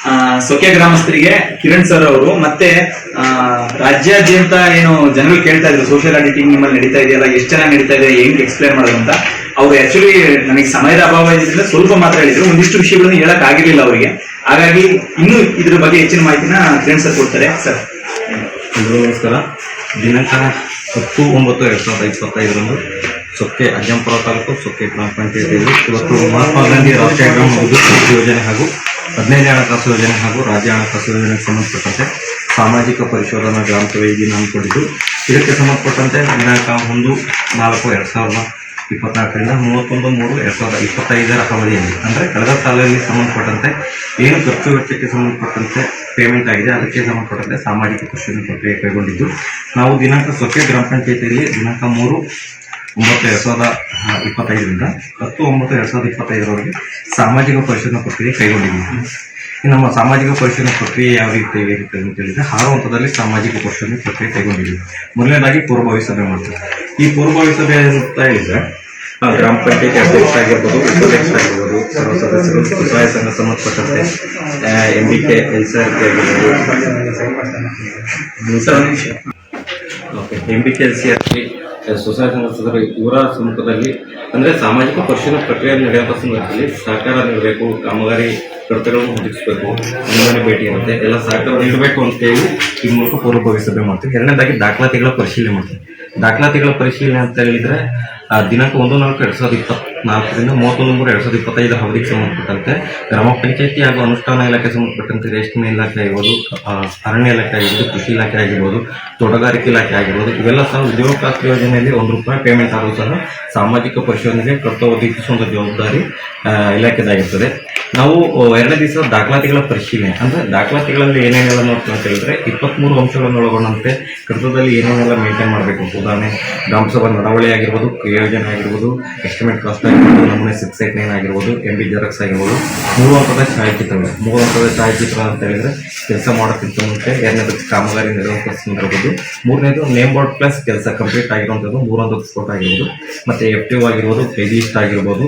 ಆ, ಸೊಕ್ಕೆ ಗ್ರಾಮಸ್ಥರಿಗೆ ಕಿರಣ್ ಸರ್ ಅವರು ಮತ್ತೆ ರಾಜ್ಯಾದ್ಯಂತ ಏನು ಜನರು ಕೇಳ್ತಾ ಇದ್ರು ಸೋಷಿಯಲ್ ಆಡಿಟಿಂಗ್ ನಿಮ್ಮಲ್ಲಿ ನಡೀತಾ ಇದೆಯಲ್ಲ ಎಷ್ಟು ಚೆನ್ನಾಗಿ ನಡೀತಾ ಇದೆ ಹೆಂಗ್ ಎಕ್ಸ್ಪ್ಲೇನ್ ಮಾಡೋದು ಅಂತ. ಅವ್ರು ಆಕ್ಚುಲಿ ನನಗೆ ಸಮಯದ ಅಭಾವ ಇದ್ರಿಂದ ಸ್ವಲ್ಪ ಮಾತ್ರ ಹೇಳಿದ್ರು ಒಂದಿಷ್ಟು ವಿಷಯಗಳನ್ನು ಹೇಳಕ್ ಆಗಿರ್ಲಿಲ್ಲ ಅವರಿಗೆ. ಹಾಗಾಗಿ ಇನ್ನು ಇದ್ರ ಬಗ್ಗೆ ಹೆಚ್ಚಿನ ಮಾಹಿತಿನ ಕಿರಣ್ ಸರ್ ಕೊಡ್ತಾರೆ ಸರ್. ನಮಸ್ಕಾರ. ದಿನಾಂಕ ಹತ್ತು ಒಂಬತ್ತು ಎರಡ್ ಸಾವಿರದ ಇಪ್ಪತ್ತೈದರಂದು ಸೊಕ್ಕೆ ಅಜ್ಜಂಪುರ ತಾಲೂಕು ಸೊಕ್ಕೆ ಗ್ರಾಮ ಪಂಚಾಯತಿಯಲ್ಲಿ ಇವತ್ತು ಮಹಾತ್ಮ ಗಾಂಧಿ ರಾಷ್ಟ್ರೀಯ ಗ್ರಾಮ ವಿದ್ಯುತ್ ಯೋಜನೆ ಹಾಗೂ ಹದಿನೈದನೇ ಹಣಕಾಸು ಯೋಜನೆ ಹಾಗೂ ರಾಜ್ಯ ಹಣಕಾಸು ಯೋಜನೆಗೆ ಸಂಬಂಧಪಟ್ಟಂತೆ ಸಾಮಾಜಿಕ ಪರಿಶೋಧನಾ ಗ್ರಾಮ ನಾನು ಕೊಟ್ಟಿದ್ದು ಇದಕ್ಕೆ ಸಂಬಂಧಪಟ್ಟಂತೆ ದಿನಾಂಕ ಒಂದು ನಾಲ್ಕು ಎರಡು ಸಾವಿರದ ಇಪ್ಪತ್ನಾಲ್ಕರಿಂದ ಮೂವತ್ತೊಂದು ಮೂರು ಎರಡು ಸಾವಿರದ ಇಪ್ಪತ್ತೈದರ ಅವಧಿಯಲ್ಲಿ. ಅಂದರೆ ಕಳೆದ ಸಾಲಿನಲ್ಲಿ ಸಂಬಂಧಪಟ್ಟಂತೆ ಏನು ಖರ್ಚು ವೆಚ್ಚಕ್ಕೆ ಸಂಬಂಧಪಟ್ಟಂತೆ ಪೇಮೆಂಟ್ ಆಗಿದೆ, ಅದಕ್ಕೆ ಸಂಬಂಧಪಟ್ಟಂತೆ ಸಾಮಾಜಿಕ ಪರಿಶೀಲನೆ ಪ್ರಕ್ರಿಯೆ ಕೈಗೊಂಡಿದ್ದು. ನಾವು ದಿನಾಂಕ ಸೊಕ್ಕೆ ಗ್ರಾಮ ಪಂಚಾಯಿತಿಯಲ್ಲಿ ದಿನಾಂಕ ಮೂರು ಒಂಬತ್ತು ಎರಡ್ ಸಾವಿರದ ಇಪ್ಪತ್ತೈದರಿಂದ ಹತ್ತು ಒಂಬತ್ತು ಎರಡ್ ಸಾವಿರದ ಇಪ್ಪತ್ತೈದರವರೆಗೆ ಸಾಮಾಜಿಕ ಪರಿಶೀಲನಾ ಪ್ರಕ್ರಿಯೆ ಕೈಗೊಂಡಿದ್ದೀವಿ. ನಮ್ಮ ಸಾಮಾಜಿಕ ಪರಿಶೀಲನೆ ಪ್ರಕ್ರಿಯೆ ಯಾವ ರೀತಿ ಇರುತ್ತೆ ಅಂತ ಹೇಳಿದ್ರೆ ಆರು ಹಂತದಲ್ಲಿ ಸಾಮಾಜಿಕ ಪರಿಶೀಲನೆ ಪ್ರಕ್ರಿಯೆ ಕೈಗೊಂಡಿದ್ದೀವಿ. ಮೊದಲನೇದಾಗಿ ಪೂರ್ವಭಾವಿ ಸಭೆ ಮಾಡ್ತೀವಿ. ಈ ಪೂರ್ವಭಾವಿ ಸಭೆ ಅಂತ ಹೇಳಿದ್ರೆ ಗ್ರಾಮ ಪಂಚಾಯತಿ ಅಧ್ಯಕ್ಷ ಆಗಿರ್ಬೋದು, ಉಪಾಧ್ಯಕ್ಷ ಆಗಿರ್ಬೋದು, ಸರ್ವ ಸದಸ್ಯರು, ಸ್ವಸಹಾಯ ಸಂಘ ಸಂಬಂಧಪಟ್ಟಂತೆ M B K L sir ಆಗಿರ್ಬೋದು. M B K L C R T ಸ್ವಸಹಾಯ ಸಂಘ ಸದಸ್ಯರು ಇವರ ಸಮ್ಮುಖದಲ್ಲಿ, ಅಂದರೆ ಸಾಮಾಜಿಕ ಪರಿಶೀಲನೆ ಪ್ರಕ್ರಿಯೆ ನಡೆಯುವಂಥ ಸಂದರ್ಭದಲ್ಲಿ ಸಹಕಾರ ನೀಡಬೇಕು, ಕಾಮಗಾರಿ ಕಡತಗಳನ್ನು ಹೊಂದಿಸಬೇಕು ಮನೆ ಭೇಟಿ ಇರುತ್ತೆ, ಎಲ್ಲ ಸಹಕಾರ ನೀಡಬೇಕು ಅಂತೇಳಿ ಈ ಮೂಲಕ ಪೂರ್ವಭಾವಿ ಸಭೆ ಮಾಡ್ತೀವಿ. ಎರಡನೇದಾಗಿ ದಾಖಲಾತಿಗಳ ಪರಿಶೀಲನೆ ಮಾಡ್ತೀವಿ. ದಾಖಲಾತಿಗಳ ಪರಿಶೀಲನೆ ಅಂತ ಹೇಳಿದ್ರೆ ದಿನಾಂಕ ಒಂದು ನಾಲ್ಕು, ಎರಡು ಸಾವಿರದ ಇಪ್ಪತ್ನಾಲ್ಕರಿಂದ ಮೂವತ್ತೊಂದು ಮೂರು ಎರಡ್ ಸಾವಿರದ ಇಪ್ಪತ್ತೈದು ಅವಧಿಗೆ ಸಂಬಂಧಪಟ್ಟಂತೆ ಗ್ರಾಮ ಪಂಚಾಯಿತಿ ಹಾಗೂ ಅನುಷ್ಠಾನ ಇಲಾಖೆ ಸಂಬಂಧಪಟ್ಟಂತೆ ರೇಷ್ಮೆ ಇಲಾಖೆ ಆಗಿರ್ಬೋದು ಅರಣ್ಯ ಇಲಾಖೆ ಆಗಿರ್ಬೋದು, ಕೃಷಿ ಇಲಾಖೆ ಆಗಿರ್ಬೋದು, ತೋಟಗಾರಿಕೆ ಇಲಾಖೆ ಆಗಿರ್ಬೋದು, ಇವೆಲ್ಲ ಸಹ ಉದ್ಯೋಗ ಖಾತ್ರಿ ಯೋಜನೆಯಲ್ಲಿ ಒಂದು ರೂಪಾಯಿ ಪೇಮೆಂಟ್ ಆದರೂ ಸಹ ಸಾಮಾಜಿಕ ಪರಿಶೋಧನೆಗೆ ಕರ್ತವ್ಯ ಒದಗಿಸುವಂಥ ಜವಾಬ್ದಾರಿ ಇಲಾಖೆದಾಗಿರ್ತದೆ. ನಾವು ಎರಡನೇ ದಿವಸ ದಾಖಲಾತಿಗಳ ಪರಿಶೀಲನೆ, ಅಂದ್ರೆ ದಾಖಲಾತಿಗಳಲ್ಲಿ ಏನೇನೆಲ್ಲ ನೋಡ್ತೀವಿ ಅಂತ ಹೇಳಿದ್ರೆ ಇಪ್ಪತ್ಮೂರು ಅಂಶಗಳನ್ನು ಒಳಗೊಂಡಂತೆ ಕರ್ತವ್ಯದಲ್ಲಿ ಏನೇನೆಲ್ಲ ಮೇಂಟೈನ್ ಮಾಡಬೇಕು. ಉದಾಹರಣೆ, ಗ್ರಾಮ ಸಭಾ ನಡವಳಿ ಆಗಿರ್ಬೋದು, ಯೋಜನೆ ಆಗಿರ್ಬೋದು ಎಸ್ಟಿಮೇಟ್ ಕಾಸ್ಟ್ ನಮೂನೆ ಸಿಕ್ಸ್ ಏಟ್ ನೈನ್ ಆಗಿರ್ಬೋದು ಎಂ ಬಿ ಜೆರಾಕ್ಸ್ ಆಗಿರ್ಬೋದು. ಮೂರು ಹಂತದ ಛಾಯಾಚಿತ್ರಗಳು. ಮೂರು ಹಂತದ ಛಾಯಾಚಿತ್ರ ಅಂತ ಹೇಳಿದ್ರೆ ಕೆಲಸ ಮಾಡೋಕ್ಕಿಂತ ಮುಂಚೆ ಎರಡನೇದು ಕಾಮಗಾರಿ ನೆರವು ಮೂರನೇದು ನೇಮ್ ಬೋರ್ಡ್ ಪ್ಲಸ್ ಕೆಲಸ ಕಂಪ್ಲೀಟ್ ಆಗಿರುವಂಥದ್ದು ಮೂರು ಹಂತದ ಸ್ಫೋಟ ಆಗಿರ್ಬೋದು. ಮತ್ತೆ ಎಫ್ ಟಿ ಆಗಿರ್ಬೋದು ಪೇಜಿಸ್ಟ್ ಆಗಿರ್ಬೋದು,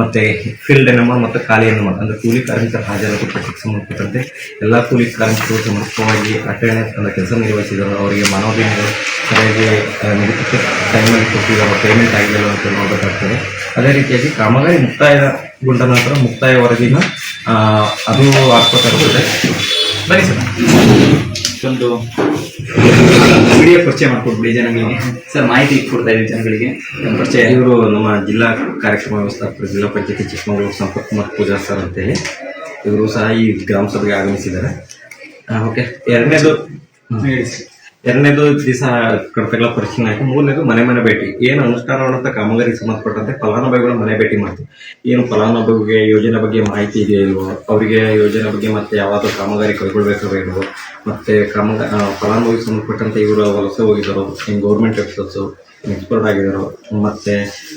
ಮತ್ತೆ ಫೀಲ್ಡ್ ಎನ್ಎಂಆರ್ ಮತ್ತು ಖಾಲಿ ಎನ್ಎಂಆರ್ ಅಂದ್ರೆ ಕೂಲಿ ಕಾರ್ಮಿಕರ ಹಾಜರಾತಿ ಪಟ್ಟಿಗೆ ಸಂಬಂಧಪಟ್ಟಂತೆ ಎಲ್ಲ ಕೂಲಿ ಕಾರ್ಮಿಕರು ಸಮರ್ಪಕವಾಗಿ ಅಟೆಂಡೆನ್ಸ್ ಕೆಲಸ ನಿರ್ವಹಿಸಿದರು. ಅವರಿಗೆ ಮಾನವದಿನಗಳು ಸರಿಯಾಗಿ ನಿಗದಿತ ಟೈಮಲ್ಲಿ ಕೊಟ್ಟಿದ್ದಾರೆ ಪೇಮೆಂಟ್ ಆಗಿಲ್ಲ ಅಂತ ನೋಡಬೇಕಾಗ್ತದೆ. ಅದೇ ರೀತಿಯಾಗಿ ಕಾಮಗಾರಿ ಮುಕ್ತಾಯಗೊಂಡ ನಂತರ ಮುಕ್ತಾಯ ವರದಿನ ಅದು ಇರ್ತದೆ ಬನ್ನಿ ಸರ್. ಒಂದು ವಿಡಿಯೋ ಪರಿಚಯ ಮಾಡ್ಕೊಡ್ಬಿಡಿ ಜನಗಳಿಗೆ. ಸರ್ ಮಾಹಿತಿ ಕೊಡ್ತಾ ಇದ್ದೀವಿ ಜನಗಳಿಗೆ. ಪರಿಚಯ. ಇವರು ನಮ್ಮ ಜಿಲ್ಲಾ ಕಾರ್ಯಕ್ರಮ ವ್ಯವಸ್ಥಾಪಕರು ಜಿಲ್ಲಾ ಪಂಚಾಯತಿ ಚಿಕ್ಕಮಗಳೂರು ಸಂಪರ್ಕ್ ಕುಮಾರ್ ಪೂಜಾ ಸರ್ ಅಂತೇಳಿ ಇವರು ಸಹ ಈ ಗ್ರಾಮ ಸಭೆಗೆ ಆಗಮಿಸಿದ್ದಾರೆ. ಓಕೆ. ಎರಡನೇದು. ಹೇಳಿ ಸರ್. ಎರಡನೇದು ದಿವಸ ಕಡತಗಳ ಪರಿಶೀಲನೆ. ಆಯ್ತು ಮೂರನೇದು ಮನೆ ಮನೆ ಭೇಟಿ. ಏನು ಅನುಷ್ಠಾನ ಮಾಡುವಂಥ ಕಾಮಗಾರಿಗೆ ಸಂಬಂಧಪಟ್ಟಂತೆ ಫಲಾನುಭವಿಗಳ ಮನೆ ಭೇಟಿ ಮಾಡ್ತೀವಿ. ಏನು ಫಲಾನುಭವಿಗೆ ಯೋಜನೆ ಬಗ್ಗೆ ಮಾಹಿತಿ ಇದೆಯೋ ಇಲ್ವೋ? ಅವರಿಗೆ ಯೋಜನೆ ಬಗ್ಗೆ ಮತ್ತೆ ಯಾವಾಗ ಕಾಮಗಾರಿ ಕೈಗೊಳ್ಬೇಕೋ ಇಲ್ವೋ ಮತ್ತೆ ಕಾಮಗ ಫಲಾನುಭವಿ ಫಲಾನುಭವಿಗೆ ಸಂಬಂಧಪಟ್ಟಂತೆ ಇವರು ವಲಸೆ ಹೋಗಿದ್ದಾರೋ ಏನು ಗೌರ್ಮೆಂಟ್ ಆಫೀಸರ್ಸು ಎಕ್ಸ್ಪರ್ಟ್ ಆಗಿದಾರೋ? ಮತ್ತೆ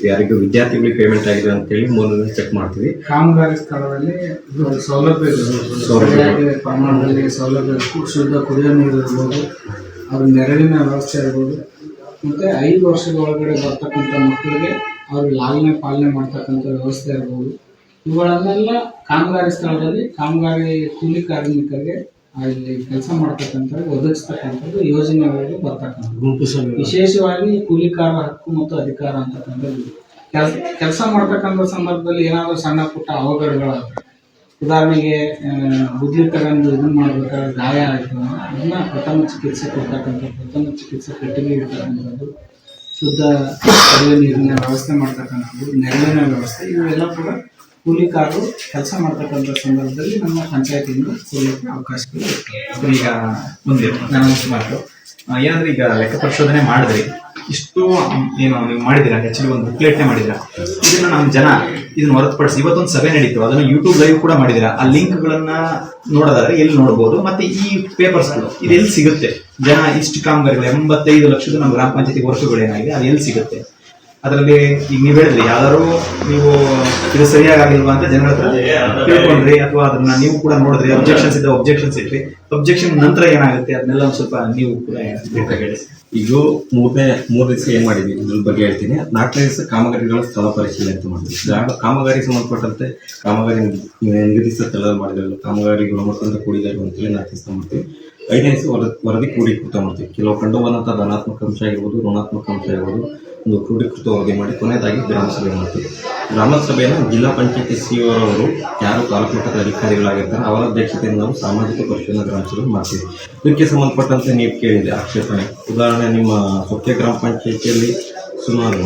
ಯಾರಿಗೂ ವಿದ್ಯಾರ್ಥಿಗಳಿಗೆ ಪೇಮೆಂಟ್ ಆಗಿದೆ ಅಂತೇಳಿ ಮೂರನೇ ಚೆಕ್ ಮಾಡ್ತೀವಿ. ಕಾಮಗಾರಿ ಸ್ಥಳದಲ್ಲಿ ಸೌಲಭ್ಯ ಸೌಲಭ್ಯ. ಸೌಲಭ್ಯ ಶುದ್ಧ ಕುಡಿಯೋ ನೀರು ಇರ್ಬೋದು. ಅವ್ರ ನೆರಳಿನ ವ್ಯವಸ್ಥೆ ಇರ್ಬೋದು ಮತ್ತು ಐದು ವರ್ಷದ ಒಳಗಡೆ ಬರ್ತಕ್ಕಂಥ ಮಕ್ಕಳಿಗೆ ಅವ್ರಿಗೆ ಲಾಲನೆ ಪಾಲನೆ ಮಾಡ್ತಕ್ಕಂಥ ವ್ಯವಸ್ಥೆ ಇರ್ಬೋದು ಇವುಗಳನ್ನೆಲ್ಲ ಕಾಮಗಾರಿ ಸ್ಥಳದಲ್ಲಿ ಕಾಮಗಾರಿ ಕೂಲಿ ಕಾರ್ಮಿಕರಿಗೆ ಅಲ್ಲಿ ಕೆಲಸ ಮಾಡ್ತಕ್ಕಂಥದ್ದು ಒದಗಿಸ್ತಕ್ಕಂಥದ್ದು ಯೋಜನೆ ಒಳಗೆ ಬರ್ತಕ್ಕಂಥದ್ದು ವಿಶೇಷವಾಗಿ ವಿಶೇಷವಾಗಿ ಕೂಲಿಕಾರ ಹಕ್ಕು ಮತ್ತು ಅಧಿಕಾರ ಅಂತಕ್ಕಂಥದ್ದು ಕೆಲಸ ಕೆಲಸ ಮಾಡ್ತಕ್ಕಂಥ ಸಂದರ್ಭದಲ್ಲಿ ಏನಾದರೂ ಸಣ್ಣ ಪುಟ್ಟ ಅವಘಡಗಳಾದ್ರೆ ಉದಾಹರಣೆಗೆ ಉದ್ಲಿ ತಗೊಂಡು ಇದನ್ನ ಮಾಡ್ಬೇಕಾದ್ರೆ ಗಾಯ ಆಯಿತು. ಅದನ್ನ ಪ್ರಥಮ ಚಿಕಿತ್ಸೆ ಕೊಡ್ತಕ್ಕಂಥ ಪ್ರಥಮ ಚಿಕಿತ್ಸೆ ಕಟ್ಟಿಗೆ ಇರ್ತಕ್ಕಂಥದ್ದು ಶುದ್ಧ ಕುಡಿಯುವ ನೀರಿನ ವ್ಯವಸ್ಥೆ ಮಾಡ್ತಕ್ಕಂಥದ್ದು, ನೆರಳಿನ ವ್ಯವಸ್ಥೆ, ಇವೆಲ್ಲ ಕೂಡ ಕೂಲಿ ಕಾರು ಕೆಲಸ ಮಾಡ್ತಕ್ಕಂಥ ಸಂದರ್ಭದಲ್ಲಿ ನಮ್ಮ ಪಂಚಾಯತಿಯಿಂದ ಕೂಲಿ ಅವಕಾಶಗಳು ಈಗ ಮುಂದೆ, ನಾನು ಸುಮಾರು ಏನಂದ್ರೆ ಈಗ ಲೆಕ್ಕ ಪರಿಶೋಧನೆ ಮಾಡಿದ್ರಿ? ಇಷ್ಟು, ಏನು ನೀವು ಮಾಡಿದ್ದೀರಾ ಆಕ್ಚುಲಿ ಒಂದು ಬುಕ್ಲೆಟ್ನೇ ಮಾಡಿದ್ದೀರಾ. ಇದನ್ನ ನಮ್ಮ ಜನ ಇದನ್ನ ಹೊರತುಪಡಿಸಿ ಇವತ್ತೊಂದು ಸಭೆ ನಡೀತು. ಅದನ್ನ ಯೂಟ್ಯೂಬ್ ಲೈವ್ ಕೂಡ ಮಾಡಿದ್ದೀರಾ. ಆ ಲಿಂಕ್ಗಳನ್ನ ನೋಡೋದಾದ್ರೆ ಎಲ್ಲಿ ನೋಡ್ಬೋದು. ಮತ್ತೆ ಈ ಪೇಪರ್ಸ್ಗಳು ಇದೆಲ್ಲಿ ಸಿಗುತ್ತೆ? ಜನ ಇಷ್ಟು ಕಾಮಗಾರಿಗಳು, ಎಂಬತ್ತೈದು ಲಕ್ಷದ ನಮ್ಮ ಗ್ರಾಮ ಪಂಚಾಯತಿ ವರ್ಕ್ಗಳು ಏನಾಗಿದೆ, ಅದು ಎಲ್ಲಿ ಸಿಗುತ್ತೆ? ಅದರಲ್ಲಿ ಈಗ ನೀವು ಹೇಳಿದ್ರಿ ಯಾರು ನೀವು ಇದು ಸರಿಯಾಗಿಲ್ವಾ ಅಂತ ಜನರ ಹತ್ರ ತಿಳ್ಕೊಂಡ್ರಿ ಅಥವಾ ಅದನ್ನ ನೀವು ಕೂಡ ನೋಡಿದ್ರಿ ಅಬ್ಜೆಕ್ಷನ್ಸ್ ಇದ್ದ ಅಬ್ಜೆಕ್ಷನ್ಸ್ ಇಟ್ರಿ. ಅಬ್ಜೆಕ್ಷನ್ ನಂತರ ಏನಾಗುತ್ತೆ? ಅದನ್ನೆಲ್ಲ ಒಂದು ಸ್ವಲ್ಪ ನೀವು ಕೂಡ ಇದು ಮೂರನೇ ಮೂರು ದಿವಸ ಏನ್ ಮಾಡಿದ್ವಿ? ಇದ್ರ ಬಗ್ಗೆ ಹೇಳ್ತೀನಿ. ನಾಲ್ಕನೇ ದಿವಸ ಕಾಮಗಾರಿಗಳ ಸ್ಥಳ ಪರಿಶೀಲನೆ ಅಂತ ಮಾಡಿದ್ವಿ. ಕಾಮಗಾರಿ ಸಂಬಂಧಪಟ್ಟಂತೆ ಕಾಮಗಾರಿ ನಿಗದಿತ ಸ್ಥಳ ಮಾಡಿದ್ರು ಕಾಮಗಾರಿ ಗುಣಮಟ್ಟದಿಂದ ಕೂಡಿದ್ದಾರೆ ಅಂತೇಳಿ ನಾಲ್ಕು ದಿವಸ ಮಾಡ್ತೀವಿ. ಐದನೇ ದಿವಸ ವರದಿ ಕೂಡಿ ಕೂತ ಮಾಡ್ತೀವಿ. ಕೆಲವು ಕಂಡು ಬಂದಂಥ ಧನಾತ್ಮಕ ಅಂಶ ಆಗಿರ್ಬೋದು ಋಣಾತ್ಮಕ ಅಂಶ ಆಗಿರ್ಬೋದು ಒಂದು ಕ್ರೋಢೀಕೃತ ವರದಿ ಮಾಡಿ ಕೊನೆಯದಾಗಿ ಗ್ರಾಮ ಸಭೆ ಮಾಡ್ತೀವಿ. ಗ್ರಾಮ ಸಭೆಯನ್ನು ಜಿಲ್ಲಾ ಪಂಚಾಯತಿ ಸಿಇಒ ಅವರು ಯಾರು ತಾಲೂಕು ಮಟ್ಟದ ಅಧಿಕಾರಿಗಳಾಗಿರ್ತಾರೆ, ಅವರ ಅಧ್ಯಕ್ಷತೆಯಿಂದ ನಾವು ಸಾಮಾಜಿಕ ಪರಿಶೀಲನಾ ಗ್ರಾಮ ಮಾಡ್ತೀವಿ. ಇದಕ್ಕೆ ಸಂಬಂಧಪಟ್ಟಂತೆ ನೀವು ಕೇಳಿದೆ ಆಕ್ಷೇಪಣೆ. ಉದಾಹರಣೆ ನಿಮ್ಮ ಸೊಕ್ಕೆ ಗ್ರಾಮ ಪಂಚಾಯತಿಯಲ್ಲಿ ಸುಮಾರು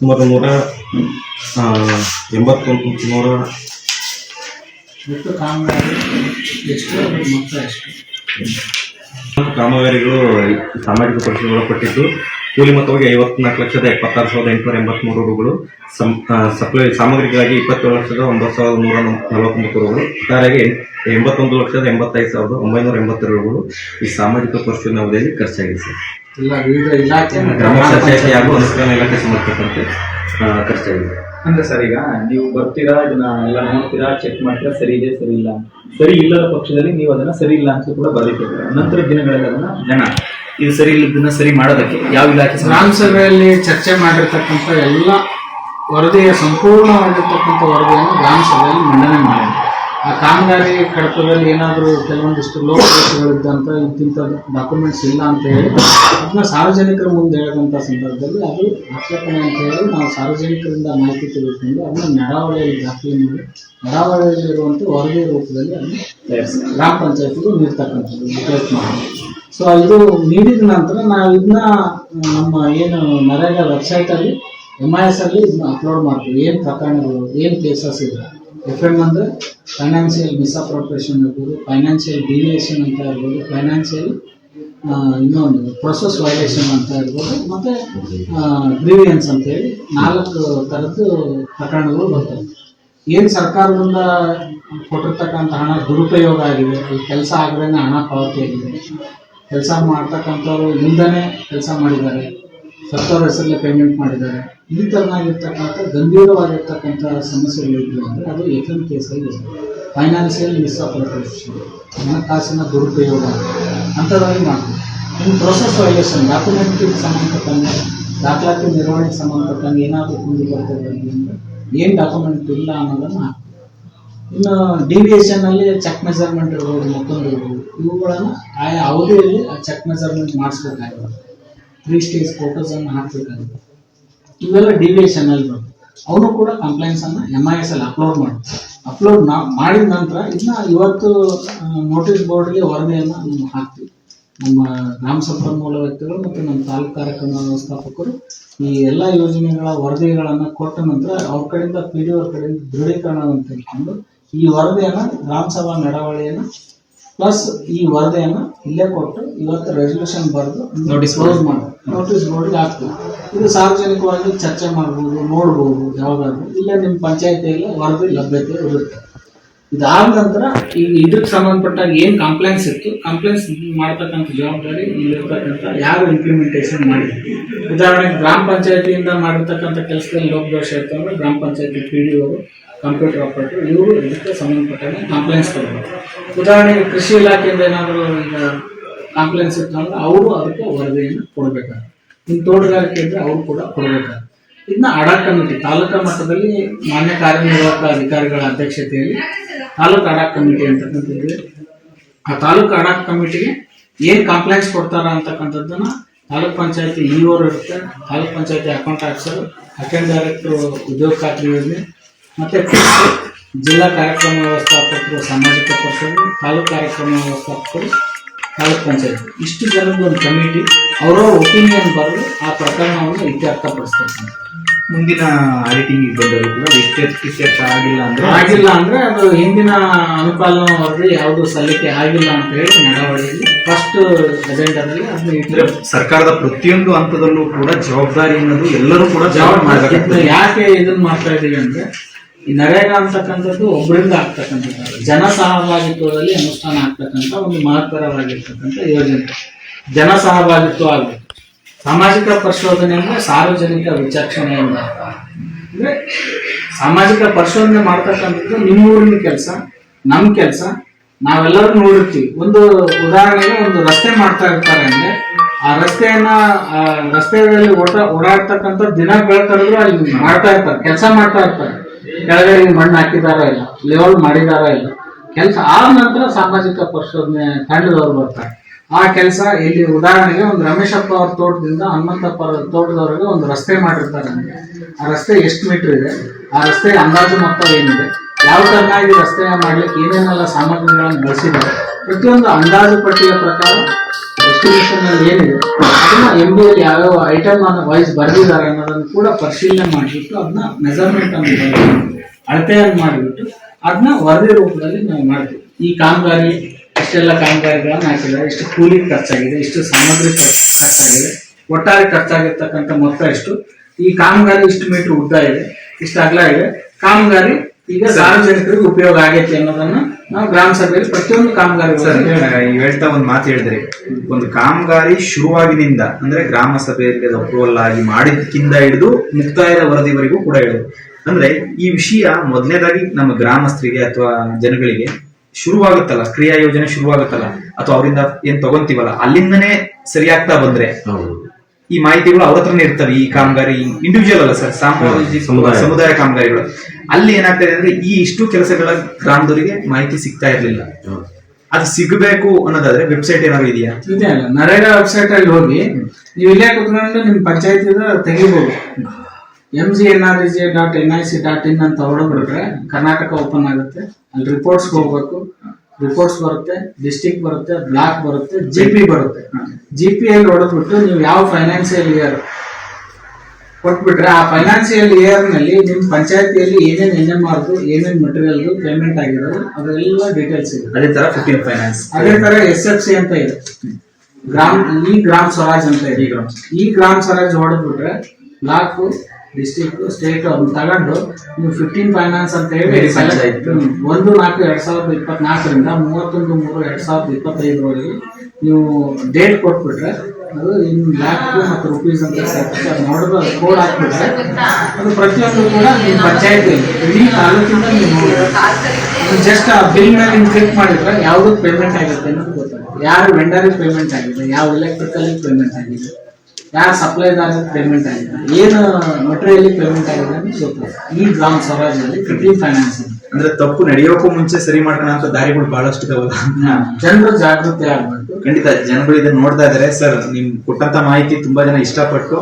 ಸುಮಾರು ನೂರ ಎಂಬತ್ತೊಂದು, ನೂರ ಎಷ್ಟು ಕಾಮಗಾರಿ ಎಷ್ಟು ಎಷ್ಟು? ಕಾಮಗಾರಿಗಳು ಸಾಮಾಜಿಕ ಪರಿಶೀಲನೆ ಒಳಪಟ್ಟಿದ್ದು ಕೂಲಿ ಮೊತ್ತವಾಗಿ ಐವತ್ನಾಲ್ಕು ಲಕ್ಷದ ಎಪ್ಪತ್ತಾರು ಸಾವಿರದ ಎಂಟುನೂರ ಎಂಬತ್ಮೂರು ರೂಗಳು ಸಪ್ಲೈ ಸಾಮಗ್ರಿಗಳಾಗಿ ಇಪ್ಪತ್ತೇಳು ಲಕ್ಷದ ಒಂಬತ್ತು ಸಾವಿರದ ನೂರ ನಲವತ್ತೊಂಬತ್ತು ರೂಗಳು ಒಟ್ಟಾರೆಗೆ ಎಂಬತ್ತೊಂದು ಲಕ್ಷದ ಎಂಬತ್ತೈದು ಸಾವಿರದ ಒಂಬೈನೂರ ಎಂಬತ್ತೆರಡು ರೂಗಳು ಈ ಸಾಮಾಜಿಕ ಪರಿಶೀಲನೆ ಅವಧಿಯಲ್ಲಿ ಖರ್ಚಾಗಿದೆ ಸರ್. ಗ್ರಾಮ ಪಂಚಾಯತಿ ಹಾಗೂ ಅನುಷ್ಠಾನ ಇಲಾಖೆ ಸಂಬಂಧಪಟ್ಟಂತೆ ಖರ್ಚಾಗಿದೆ. ಅಂದ್ರೆ ಸರ್ ಈಗ ನೀವು ಬರ್ತೀರಾ, ಇದನ್ನ ಎಲ್ಲ ನೋಡ್ತೀರಾ ಚೆಕ್ ಮಾಡ್ತೀರಾ, ಸರಿ ಇದೆ, ಸರಿ ಇಲ್ಲ? ಸರಿ ಇಲ್ಲದ ಪಕ್ಷದಲ್ಲಿ ನೀವು ಅದನ್ನ ಸರಿ ಇಲ್ಲ ಅಂತ ಕೂಡ ಬರೀತೀರಾ ನಂತರ ದಿನಗಳಲ್ಲಿ ಅದನ್ನ ಜನ ಇದು ಸರಿ ಇಲ್ಲದನ್ನ ಸರಿ ಮಾಡೋದಕ್ಕೆ ಯಾವ ಇಲಾಖೆ ಗ್ರಾಮಸಭೆಯಲ್ಲಿ ಗ್ರಾಮ ಸಭೆಯಲ್ಲಿ ಚರ್ಚೆ ಮಾಡಿರ್ತಕ್ಕಂಥ ಎಲ್ಲ ವರದಿಯ ಸಂಪೂರ್ಣವಾಗಿರ್ತಕ್ಕಂಥ ವರದಿಯನ್ನು ಗ್ರಾಮಸಭೆಯಲ್ಲಿ ಮಂಡನೆ ಮಾಡಿದೆ ಆ ಕಾಮಗಾರಿ ಕಡತದಲ್ಲಿ ಏನಾದರೂ ಕೆಲವೊಂದಿಷ್ಟು ಲೋಪದೋಷಗಳಿದ್ದಂಥ ಇಂತಿಂಥ ಡಾಕ್ಯುಮೆಂಟ್ಸ್ ಇಲ್ಲ ಅಂತ ಹೇಳಿ, ಅದನ್ನ ಸಾರ್ವಜನಿಕರ ಮುಂದೆ ಹೇಳಿದಂಥ ಸಂದರ್ಭದಲ್ಲಿ ಅದು ಆಕ್ಷೇಪಣೆ ಅಂತ ಹೇಳಿ ನಾವು ಸಾರ್ವಜನಿಕರಿಂದ ಮಾಹಿತಿ ತೆಗೆದುಕೊಂಡು ಅದನ್ನ ನಡಾವಳಿಯಲ್ಲಿ ದಾಖಲೆ ಮಾಡಿ ನಡಾವಳಿಯಲ್ಲಿರುವಂಥ ವರದಿ ರೂಪದಲ್ಲಿ ಅದನ್ನು ಗ್ರಾಮ ಪಂಚಾಯತಿಗೂ ನೀಡ್ತಕ್ಕಂಥದ್ದು ರಿಕ್ವೆಸ್ಟ್ ಮಾಡಿ ಸೊ ಇದು ನೀಡಿದ ನಂತರ ನಾವು ಇದನ್ನ, ನಮ್ಮ ಏನು ನರೇಗಾ ವೆಬ್ಸೈಟಲ್ಲಿ ಎಂ ಐ ಎಸ್ ಅಲ್ಲಿ ಇದನ್ನ ಅಪ್ಲೋಡ್ ಮಾಡ್ತೀವಿ. ಏನು ಪ್ರಕರಣಗಳು, ಏನು ಕೇಸಸ್ ಇದೆ? ಎಫ್ ಎಂ ಅಂದರೆ ಫೈನಾನ್ಷಿಯಲ್ ಮಿಸ್ಅಪ್ರೋಪ್ರೇಷನ್ ಇರ್ಬೋದು ಫೈನಾನ್ಷಿಯಲ್ ಡಿವಿಯೇಷನ್ ಅಂತ ಇರ್ಬೋದು ಫೈನಾನ್ಷಿಯಲ್ ಇನ್ನೊಂದು ಪ್ರೊಸೆಸ್ ವೈಲೇಷನ್ ಅಂತ ಇರ್ಬೋದು ಮತ್ತು ಗ್ರೀವಿಯನ್ಸ್ ಅಂತ ಹೇಳಿ ನಾಲ್ಕು ಥರದ್ದು ಪ್ರಕರಣಗಳು ಬರ್ತವೆ. ಏನು ಸರ್ಕಾರದಿಂದ ಕೊಟ್ಟಿರ್ತಕ್ಕಂಥ ಹಣ ದುರುಪಯೋಗ ಆಗಿದೆ, ಈ ಕೆಲಸ ಆಗದೇನೆ ಹಣ ಪಾವತಿ ಆಗಿದೆ. ಕೆಲಸ ಮಾಡ್ತಕ್ಕಂಥವ್ರು ಇಲ್ದೇ ಕೆಲಸ ಮಾಡಿದ್ದಾರೆ. ಸತ್ತವ್ರ ಹೆಸರಲ್ಲೇ ಪೇಮೆಂಟ್ ಮಾಡಿದ್ದಾರೆ. ಈ ಥರನಾಗಿರ್ತಕ್ಕಂಥ ಗಂಭೀರವಾಗಿರ್ತಕ್ಕಂಥ ಸಮಸ್ಯೆಗಳಿದ್ವು ಅಂದರೆ ಅದು ಎಫ್ ಎಂ ಕೇಸಲ್ಲಿ ಫೈನಾನ್ಷಿಯಲ್ ಮಿಸ್ಅಪ್ರೋಪ್ರಿಯೇಷನ್ ಹಣಕಾಸಿನ ದುರುಪಯೋಗ. ಅಂಥದ್ದಾಗಿ ಮಾಡ್ತೀವಿ ಇನ್ನು ಪ್ರೊಸೆಸ್ ವೈಲೇಷನ್ ಡಾಕ್ಯುಮೆಂಟ್ಗೆ ಸಂಬಂಧಪಟ್ಟಂಗೆ, ದಾಖಲಾತಿ ನಿರ್ವಹಣೆಗೆ ಸಂಬಂಧಪಟ್ಟಂಗೆ ಏನಾದರೂ ಕುಂದು ಬರ್ತದೆ ಏನು ಡಾಕ್ಯುಮೆಂಟ್ ಇಲ್ಲ ಅನ್ನೋದನ್ನು ಇನ್ನು ಡಿವಿಯೇಷನ್ ಅಲ್ಲಿ ಚೆಕ್ ಮೆಜರ್ಮೆಂಟ್ ಇರ್ಬೋದು, ಮತ್ತೊಂದು ಇರ್ಬೋದು. ಇವುಗಳನ್ನು ಆಯಾ ಅವಧಿಯಲ್ಲಿ ಆ ಚೆಕ್ ಮೆಜರ್ಮೆಂಟ್ ಮಾಡಿಸ್ಬೇಕಾಗುತ್ತೆ ತ್ರೀ ಸ್ಟೇಜ್ ಫೋಟೋಸ್ ಅನ್ನು ಹಾಕ್ಬೇಕಾಗುತ್ತೆ. ಇವೆಲ್ಲ ಡಿವಿಯೇಷನ್ ಅಲ್ಲಿ ಬರುತ್ತೆ ಅವರು ಕೂಡ ಕಂಪ್ಲೇಂಟ್ಸ್ ಅನ್ನ ಎಂ ಐ ಎಸ್ ಅಲ್ಲಿ ಅಪ್ಲೋಡ್ ಮಾಡಿ ಅಪ್ಲೋಡ್ ಮಾಡಿದ ನಂತರ ಇದನ್ನ ಇವತ್ತು ನೋಟಿಸ್ ಬೋರ್ಡ್ಗೆ ವರದಿಯನ್ನು ನಾವು ಹಾಕ್ತೀವಿ. ನಮ್ಮ ಗ್ರಾಮ ಸಂಪನ್ಮೂಲ ವ್ಯಕ್ತಿಗಳು ಮತ್ತು ನಮ್ಮ ತಾಲೂಕು ಕಾರ್ಯಕ್ರಮ ವ್ಯವಸ್ಥಾಪಕರು ಈ ಎಲ್ಲ ಯೋಜನೆಗಳ ವರದಿಗಳನ್ನು ಕೊಟ್ಟ ನಂತರ ಅವ್ರ ಕಡೆಯಿಂದ ಪಿ ಡಿ ಅವ್ರ ಕಡೆಯಿಂದ ದೃಢೀಕರಣವನ್ನು ತೆಗೆದುಕೊಂಡು ಈ ವರದಿಯನ್ನು ಗ್ರಾಮ ಸಭಾ ನಡಾವಳಿಯನ್ನು ಪ್ಲಸ್ ಈ ವರದಿಯನ್ನು ಇಲ್ಲೇ ಕೊಟ್ಟು ಇವತ್ತು ರೆಸಲ್ಯೂಷನ್ ಬರೆದು ನೋಟಿಸ್ ಕ್ಲೋಸ್ ಮಾಡಿ. ನೋಟಿಸ್ ಬೋರ್ಡ್ಗೆ ಹಾಕ್ತೀವಿ. ಇದು ಸಾರ್ವಜನಿಕವಾಗಿ ಚರ್ಚೆ ಮಾಡ್ಬೋದು ನೋಡ್ಬೋದು ಯಾವಾಗಾದ್ರೂ. ಇಲ್ಲ ನಿಮ್ಮ ಪಂಚಾಯತಿಯಲ್ಲಿ ವರದಿ ಲಭ್ಯತೆ ಇರುತ್ತೆ. ಇದಾದ ನಂತರ ಈಗ ಇದಕ್ಕೆ ಸಂಬಂಧಪಟ್ಟಾಗ ಏನು ಕಂಪ್ಲೇಂಟ್ಸ್ ಇತ್ತು ಕಂಪ್ಲೇಂಟ್ಸ್ ಮಾಡ್ತಕ್ಕಂಥ ಜವಾಬ್ದಾರಿ ಇಲ್ಲಿರ್ತಕ್ಕಂಥ ಯಾರು ಇಂಪ್ಲಿಮೆಂಟೇಷನ್ ಮಾಡಿದ್ರು ಉದಾಹರಣೆಗೆ ಗ್ರಾಮ ಪಂಚಾಯತಿಯಿಂದ ಮಾಡಿರ್ತಕ್ಕಂಥ ಕೆಲಸದಲ್ಲಿ ಲೋಪದೋಷ ಇತ್ತು ಅಂದರೆ ಗ್ರಾಮ ಪಂಚಾಯತಿ ಪಿ ಡಿ ಅವರು ಕಂಪ್ಯೂಟರ್ ಆಪರೇಟರ್ ಇವರು ಇದಕ್ಕೆ ಸಂಬಂಧಪಟ್ಟಂಗೆ ಕಂಪ್ಲೇಂಟ್ಸ್ ಕೊಡಬೇಕು. ಉದಾಹರಣೆಗೆ ಕೃಷಿ ಇಲಾಖೆಯಿಂದ ಏನಾದರೂ ಈಗ ಕಂಪ್ಲೇಂಟ್ಸ್ ಇತ್ತು ಅಂದ್ರೆ ಅವರು ಅದಕ್ಕೆ ವರದಿಯನ್ನು ಕೊಡಬೇಕಾಗುತ್ತೆ. ಇನ್ನು ತೋಟಗಾರಿಕೆ ಇದ್ರೆ ಅವರು ಕೂಡ ಕೊಡಬೇಕಾಗುತ್ತೆ. ಇದನ್ನ ಅಡಾಕ್ ಕಮಿಟಿ, ತಾಲೂಕಾ ಮಟ್ಟದಲ್ಲಿ ಮಾನ್ಯ ಕಾರ್ಯನಿರ್ವಾಹಕ ಅಧಿಕಾರಿಗಳ ಅಧ್ಯಕ್ಷತೆಯಲ್ಲಿ ತಾಲೂಕು ಅಡಾಕ್ ಕಮಿಟಿ ಅಂತಕ್ಕಂಥದ್ದು ಆ ತಾಲೂಕು ಅಡಾಕ್ ಕಮಿಟಿಗೆ ಏನು ಕಂಪ್ಲೇಂಟ್ಸ್ ಕೊಡ್ತಾರ ಅಂತಕ್ಕಂಥದ್ದನ್ನ ತಾಲೂಕ್ ಪಂಚಾಯತಿ ಇಒರು ಇರುತ್ತೆ. Taluk panchayat account officer account director ಉದ್ಯೋಗ ಖಾತ್ರಿ ಯೋಜನೆ ಮತ್ತೆ ಜಿಲ್ಲಾ ಕಾರ್ಯಕ್ರಮ ವ್ಯವಸ್ಥಾಪಕರು ಸಾಮಾಜಿಕ ಪಕ್ಷಗಳು ತಾಲೂಕು ಕಾರ್ಯಕ್ರಮ ವ್ಯವಸ್ಥಾಪಕರು ತಾಲೂಕ್ ಪಂಚಾಯತ್. ಇಷ್ಟು ಜನದ ಒಂದು ಕಮಿಟಿ ಅವರ ಒಪಿನಿಯನ್ ಬರೆದು ಆ ಪ್ರಕರಣವನ್ನು ಇತ್ಯರ್ಥಪಡಿಸ್ತಾರೆ ಮುಂದಿನ ಆಡಿಟಿಂಗ್ ಬಂದರೂ ಕೂಡ ಇತ್ಯರ್ಥ ಇತ್ಯರ್ಥ ಆಗಿಲ್ಲ ಅಂದ್ರೆ ಆಗಿಲ್ಲ ಅಂದ್ರೆ ಅದು ಹಿಂದಿನ ಅನುಪಾಲನಾ ವರದಿ ಯಾವುದು ಸಲ್ಲಿಕೆ ಆಗಿಲ್ಲ ಅಂತ ಹೇಳಿ ನಡವಳಿಯಲ್ಲಿ ಫಸ್ಟ್ ಅಜೆಂಡಾದಲ್ಲಿ ಅದನ್ನ ಸರ್ಕಾರದ ಪ್ರತಿಯೊಂದು ಹಂತದಲ್ಲೂ ಕೂಡ ಜವಾಬ್ದಾರಿ ಅನ್ನೋದು ಎಲ್ಲರೂ ಕೂಡ ಜವಾಬ್ದಾರಿ ಯಾಕೆ ಇದನ್ನ ಮಾಡ್ತಾ ಇದೀವಿ ಅಂದ್ರೆ ಈ ನರೇಗಾ ಅಂತಕ್ಕಂಥದ್ದು ಒಬ್ಬರಿಂದ ಆಗ್ತಕ್ಕಂಥದ್ದು. ಜನ ಸಹಭಾಗಿತ್ವದಲ್ಲಿ ಅನುಷ್ಠಾನ ಆಗ್ತಕ್ಕಂಥ ಒಂದು ಮಹತ್ತರವಾಗಿರ್ತಕ್ಕಂಥ ಯೋಜನೆ. ಜನ ಸಹಭಾಗಿತ್ವ ಆಗಬೇಕು. ಸಾಮಾಜಿಕ ಪರಿಶೋಧನೆ ಅಂದ್ರೆ ಸಾರ್ವಜನಿಕ ವಿಚಕ್ಷಣೆಯಿಂದ ಅಂದ್ರೆ ಸಾಮಾಜಿಕ ಪರಿಶೋಧನೆ ಮಾಡ್ತಕ್ಕಂಥದ್ದು ನಿಮ್ಮೂರಿನ ಕೆಲಸ ನಮ್ಮ ಕೆಲಸ, ನಾವೆಲ್ಲರೂ ನೋಡಿರ್ತೀವಿ. ಒಂದು ಉದಾಹರಣೆಗೆ ಒಂದು ರಸ್ತೆ ಮಾಡ್ತಾ ಇರ್ತಾರೆ ಅಂದ್ರೆ ಆ ರಸ್ತೆಯನ್ನ, ಆ ರಸ್ತೆಯಲ್ಲಿ ಓಟ ಓಡಾಡ್ತಕ್ಕಂಥ ದಿನ ಬೆಳಕಂದ್ರು ಅಲ್ಲಿ ಮಾಡ್ತಾ ಇರ್ತಾರೆ, ಕೆಲಸ ಮಾಡ್ತಾ ಇರ್ತಾರೆ. ಕೆಳಗಡೆ ಮಣ್ಣು ಹಾಕಿದಾರ ಇಲ್ಲ ಲೆವೆಲ್ ಮಾಡಿದಾರ ಇಲ್ಲ. ಕೆಲಸ ಆದ ನಂತರ ಸಾಮಾಜಿಕ ಪರಿಶೋಧನೆ ತಂಡದವರು ಬರ್ತಾರೆ. ಆ ಕೆಲಸ ಇಲ್ಲಿ ಉದಾಹರಣೆಗೆ ಒಂದು ರಮೇಶಪ್ಪ ಅವ್ರ ತೋಟದಿಂದ ಹನುಮಂತಪ್ಪ ಅವ್ರ ತೋಟದವರೆಗೆ ಒಂದು ರಸ್ತೆ ಮಾಡಿರ್ತಾರೆ ನನಗೆ ಆ ರಸ್ತೆ ಎಷ್ಟು ಮೀಟರ್ ಇದೆ? ಆ ರಸ್ತೆ ಅಂದಾಜು ಮೊತ್ತ ಏನಿದೆ ಯಾವ ತರನಾಗಿ ರಸ್ತೆ ಮಾಡ್ಲಿಕ್ಕೆ ಏನೇನೆಲ್ಲ ಸಾಮಗ್ರಿಗಳನ್ನು ಬಳಸಿದ್ದಾರೆ? ಪ್ರತಿಯೊಂದು ಅಂದಾಜು ಪಟ್ಟಿಯ ಪ್ರಕಾರ ಎಸ್ಟಿಮೇಷನ್ ಅಲ್ಲಿ ಏನಿದೆ, ಅದನ್ನ ಎಂ ಬಿ ಎಲ್ ಯಾವ್ಯಾವ ಐಟಮ್ ಅನ್ನು ವೈಸ್ ಬರೆದಿದ್ದಾರೆ ಅನ್ನೋದನ್ನು ಕೂಡ ಪರಿಶೀಲನೆ ಮಾಡಿಬಿಟ್ಟು ಅದನ್ನ ಮೆಜರ್ಮೆಂಟ್ ಅನ್ನು ಅಳತೆಯನ್ನು ಮಾಡಿಬಿಟ್ಟು ಅದನ್ನ ವರದಿ ರೂಪದಲ್ಲಿ ನಾವು ಮಾಡ್ತೀವಿ. ಈ ಕಾಮಗಾರಿ, ಇಷ್ಟೆಲ್ಲ ಕಾಮಗಾರಿಗಳನ್ನು ಹಾಕಿದ್ದಾರೆ. ಇಷ್ಟು ಕೂಲಿ ಖರ್ಚಾಗಿದೆ, ಇಷ್ಟು ಸಾಮಗ್ರಿ ಖರ್ಚ್- ಖರ್ಚಾಗಿದೆ. ಒಟ್ಟಾರೆ ಖರ್ಚಾಗಿರ್ತಕ್ಕಂಥ ಮೊತ್ತ ಎಷ್ಟು? ಈ ಕಾಮಗಾರಿ ಇಷ್ಟು ಮೀಟರ್ ಉದ್ದ ಇದೆ, ಇಷ್ಟು ಅಗಲ ಇದೆ. ಕಾಮಗಾರಿ ಈಗ ಸಾರ್ವಜನಿಕರಿಗೆ ಉಪಯೋಗ ಆಗೈತಿ ಅನ್ನೋದನ್ನ ನಾವು ಗ್ರಾಮ ಸಭೆಯಲ್ಲಿ ಪ್ರತಿಯೊಂದು ಕಾಮಗಾರಿ ಹೇಳ್ತಾ ಒಂದು ಮಾತು ಹೇಳಿದ್ರಿ ಒಂದು ಕಾಮಗಾರಿ ಶುರುವಾಗಿನಿಂದ ಅಂದ್ರೆ ಗ್ರಾಮ ಸಭೆಯಲ್ಲಿ ಅಪ್ರೂವಲ್ ಆಗಿ ಮಾಡಿದ್ಕಿಂತ ಹಿಡಿದು ಮುಕ್ತಾಯದ ವರದಿವರೆಗೂ ಕೂಡ ಹೇಳಿದ್ರು. ಅಂದ್ರೆ ಈ ವಿಷಯ ಮೊದಲನೇದಾಗಿ ನಮ್ಮ ಗ್ರಾಮಸ್ಥರಿಗೆ ಅಥವಾ ಜನಗಳಿಗೆ ಶುರುವಾಗುತ್ತಲ್ಲ ಕ್ರಿಯಾ ಯೋಜನೆ ಶುರುವಾಗುತ್ತಲ್ಲ ಅಥವಾ ಅವರಿಂದ ಏನ್ ತಗೊಂತೀವಲ್ಲ ಅಲ್ಲಿಂದನೇ ಸರಿಯಾಗ್ತಾ ಬಂದ್ರೆ ಈ ಮಾಹಿತಿಗಳು ಅವ್ರ ಹತ್ರನೇ ಇರ್ತವೆ ಈ ಕಾಮಗಾರಿ ಇಂಡಿವಿಜುವಲ್ ಅಲ್ಲ ಸರ್ ಸಾಮಾಜಿಕ ಸಮುದಾಯ. ಕಾಮಗಾರಿಗಳು. ಅಲ್ಲಿ ಏನಾಗ್ತದೆ ಅಂದ್ರೆ ಈ ಇಷ್ಟು ಕೆಲಸಗಳ ಗ್ರಾಮದವರಿಗೆ ಮಾಹಿತಿ ಸಿಗ್ತಾ ಇರ್ಲಿಲ್ಲ. ಅದು ಸಿಗಬೇಕು ಅನ್ನೋದಾದ್ರೆ ವೆಬ್ಸೈಟ್ ಏನಾದ್ರು ಇದೆಯಾ? ಇದೆ ಅಲ್ಲ. ನರೇಗಾ ವೆಬ್ಸೈಟ್ ಅಲ್ಲಿ ಹೋಗಿ ನೀವು ಇಲ್ಲೇ ಕುತ್ಕೊಂಡು ನಿಮ್ ಪಂಚಾಯತ್ ತೆಗಿಬಹುದು M G N R G dot N I C dot in ಅಂತ ಹೊರಡ್ಬಿಟ್ರೆ ಕರ್ನಾಟಕ ಓಪನ್ ಆಗುತ್ತೆ. ಅಲ್ಲಿ ರಿಪೋರ್ಟ್ಸ್ ಹೋಗ್ಬೇಕು. ರಿಪೋರ್ಟ್ಸ್ ಬರುತ್ತೆ ಡಿಸ್ಟಿಕ್ ಬರುತ್ತೆ ಬ್ಲಾಕ್ ಬರುತ್ತೆ ಜಿ ಪಿ ಬರುತ್ತೆ. ಜಿ ಪಿ ಅಲ್ಲಿ ಹೊಡೆದ್ಬಿಟ್ಟು ನೀವು ಯಾವ ಫೈನಾನ್ಸಿಯಲ್ ಇಯರ್ ಕೊಟ್ಬಿಟ್ರೆ ಆ ಫೈನಾನ್ಸಿಯಲ್ ಇಯರ್ನಲ್ಲಿ ನಿಮ್ ಪಂಚಾಯತಿಯಲ್ಲಿ ಏನೇನ್ ಎನ್ ಎಂ ಆರ್ದು ಏನೇನ್ ಮಟೀರಿಯಲ್ ಪೇಮೆಂಟ್ ಆಗಿರೋದು ಅದೆಲ್ಲ ಡೀಟೇಲ್ಸ್ ಇದೆ ಅದೇ ತರ ಫಿಫ್ಟೀನ್ ಫೈನಾನ್ಸ್ ಅದೇ ತರ ಎಸ್ ಎಫ್ ಸಿ ಅಂತ ಇದೆ. ಗ್ರಾಮ್ ಈ ಗ್ರಾಮ್ ಸ್ವರಾಜ್ ಅಂತ ಇದೆ. ಈ ಗ್ರಾಮ. ಈ ಗ್ರಾಮ್ ಸ್ವರಾಜ್ ಹೊಡೆದ್ಬಿಟ್ರೆ ಬ್ಲಾಕ್ ಡಿಸ್ಟಿಕ್ ಸ್ಟೇಟ್ ಅದನ್ನ ತಗೊಂಡು ನೀವು ಫಿಫ್ಟೀನ್ ಫೈನಾನ್ಸ್ ಅಂತ ಹೇಳಿ. ಒಂದು ನಾಲ್ಕು ಎರಡ್ ಸಾವಿರದ ಇಪ್ಪತ್ನಾಲ್ಕರಿಂದ ಮೂವತ್ತೊಂದು ಮೂರು ಎರಡ್ ಸಾವಿರದ ಇಪ್ಪತ್ತೈದರವರೆಗೆ ನೀವು ಡೇಟ್ ಕೊಟ್ಬಿಟ್ರೆ ಅದು ಇನ್ ಲ್ಯಾಕ್ ಮತ್ತು ರುಪೀಸ್ ಅಂತ ಸರ್ಕಾರ ಅದು ನೋಡಿದ್ರೆ ಅದು ಕೋಡ್ ಹಾಕ್ಬಿಟ್ರೆ ಅದು ಪ್ರತಿಯೊಂದು ಕೂಡ ನಿಮ್ಮ ಪಂಚಾಯತಿ ಇಡೀ ತಾಲೂಕಿಂದ ನೀವು ನೋಡಿದ್ರೆ ಜಸ್ಟ್ ಆ ಬಿಲ್ ಮೇಲೆ ನೀವು ಕ್ಲಿಕ್ ಮಾಡಿದ್ರೆ ಯಾವ್ದು ಪೇಮೆಂಟ್ ಆಗುತ್ತೆ ಅನ್ನೋದು ಗೊತ್ತಾಗುತ್ತೆ. ಯಾರು ವೆಂಡರಿಗೆ ಪೇಮೆಂಟ್ ಆಗಿದೆ ಯಾವ ಎಲೆಕ್ಟ್ರಿಕಲ್ ಪೇಮೆಂಟ್ ಆಗಿದೆ. ಯಾರು ಸಪ್ಲೈದಾರ ಪೇಮೆಂಟ್ ಆಗಿದೆ? ಏನು ಮಟೀರಿಯಲ್ ಪೇಮೆಂಟ್ ಆಗಿದೆ ಅಂತ ಈ ಗ್ರಾಮ ಸ್ವರಾಜ್ಯಲ್ಲಿ ಫಿಫ್ಟೀನ್ ಫೈನಾನ್ಸ್ ಅಂದ್ರೆ ತಪ್ಪು ನಡೆಯೋಕ್ಕೂ ಮುಂಚೆ ಸರಿ ಮಾಡ್ಕೊಳ್ಳೋ ಅಂತ ದಾರಿಗಳು ಬಹಳಷ್ಟು ಇದಾವಲ್ಲ. ಜನರು ಜಾಗೃತಿ ಆಗ್ಬೇಕು. ಖಂಡಿತ ಜನಗಳು ಇದನ್ನ ನೋಡ್ತಾ ಇದಾರೆ. ಸರ್ ನಿಮ್ ಕೊಟ್ಟಂತ ಮಾಹಿತಿ ತುಂಬಾ ಜನ ಇಷ್ಟಪಟ್ಟು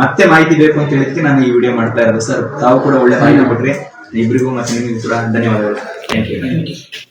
ಮತ್ತೆ ಮಾಹಿತಿ ಬೇಕು ಅಂತ ಹೇಳಿದಕ್ಕೆ ನಾನು ಈ ವಿಡಿಯೋ ಮಾಡ್ತಾ ಇರೋದು. ಸರ್ ತಾವು ಕೂಡ ಒಳ್ಳೆ ಮಾಹಿತಿ ಕೊಟ್ರಿ. ಇಬ್ಬರಿಗೂ ಮತ್ತೆ ನಿಮಗೂ ಕೂಡ ಧನ್ಯವಾದಗಳು. Thank you